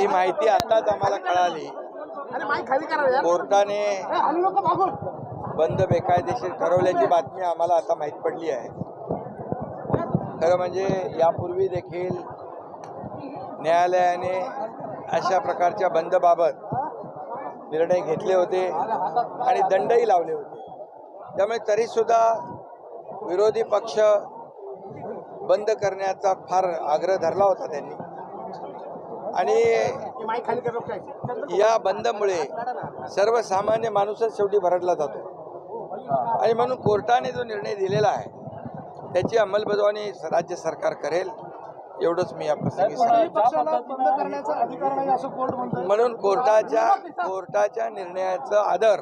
ती माहिती आताच आम्हाला कळाली. अरे माईक खाली करा यार. कोर्टाने बंद बेकायदेशीर ठरवल्याची बातमी आम्हाला आता माहीत पडली आहे. खरं म्हणजे यापूर्वी देखील न्यायालयाने अशा प्रकारच्या बंदबाबत निर्णय घेतले होते आणि दंडही लावले होते. त्यामुळे तरीसुद्धा विरोधी पक्ष बंद करण्याचा फार आग्रह धरला होता त्यांनी. आणि या बंदमुळे सर्वसामान्य माणूसच शेवटी भरडला जातो. आणि म्हणून कोर्टाने जो निर्णय दिलेला आहे त्याची अंमलबजावणी राज्य सरकार करेल एवढंच मी या प्रसंगी म्हणून कोर्टाच्या कोर्टाच्या निर्णयाचं आदर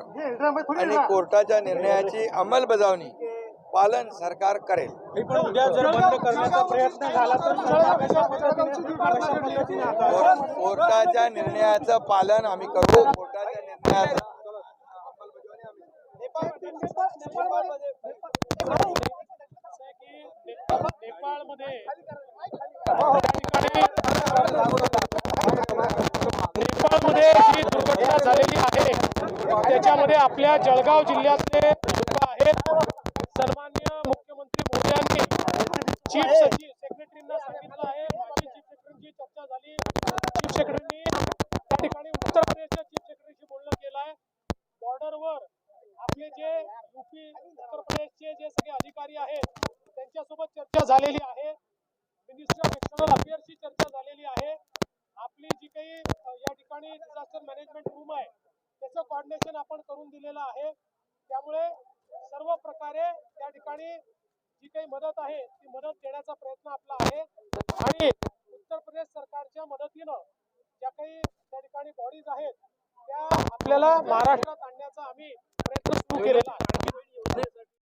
आणि. कोर्टाच्या निर्णयाची अंमलबजावणी पालन सरकार करेल. उद्या जर बंद करण्याचा प्रयत्न झाला तर कोर- कोर्टाच्या निर्णयाचं पालन आम्ही करू. कोर्टाच्या निर्णयाचं नेपाळमध्ये नेपाळमध्ये जी दुर्घटना झालेली आहे त्याच्यामध्ये आपल्या जळगाव जिल्ह्यातले लोक आहेत. चीफ सचिव सेक्रेटरींना सांगितलं आहे माजी चीफ सेक्रेटरीची चर्चा झाली. चीफ सेक्रेटरींनी त्या ठिकाणी उत्तर प्रदेशच्या चीफ सेक्रेटरीशी बोलणं केलं आहे बॉर्डरवर आपले जे युपी उत्तर प्रदेशचे जे सगळे अधिकारी आहेत त्यांच्यासोबत चर्चा झालेली आहे. मिनिस्टर ऑफ एक्सटर्नल अफेअर्सची चर्चा झालेली आहे. आपली जी काही या ठिकाणी डिझास्टर मॅनेजमेंट रूम आहे त्याचं कॉर्डिनेशन आपण करून दिलेलं आहे. त्यामुळे सर्व प्रकारे त्या ठिकाणी जी काही मदत आहे ती मदत देण्याचा प्रयत्न आपला आहे. आणि उत्तर प्रदेश सरकारच्या मदतीनं ज्या काही त्या ठिकाणी बॉडीज आहेत त्या आपल्याला महाराष्ट्रात आणण्याचा आम्ही प्रयत्न सुरू केलेला आहे.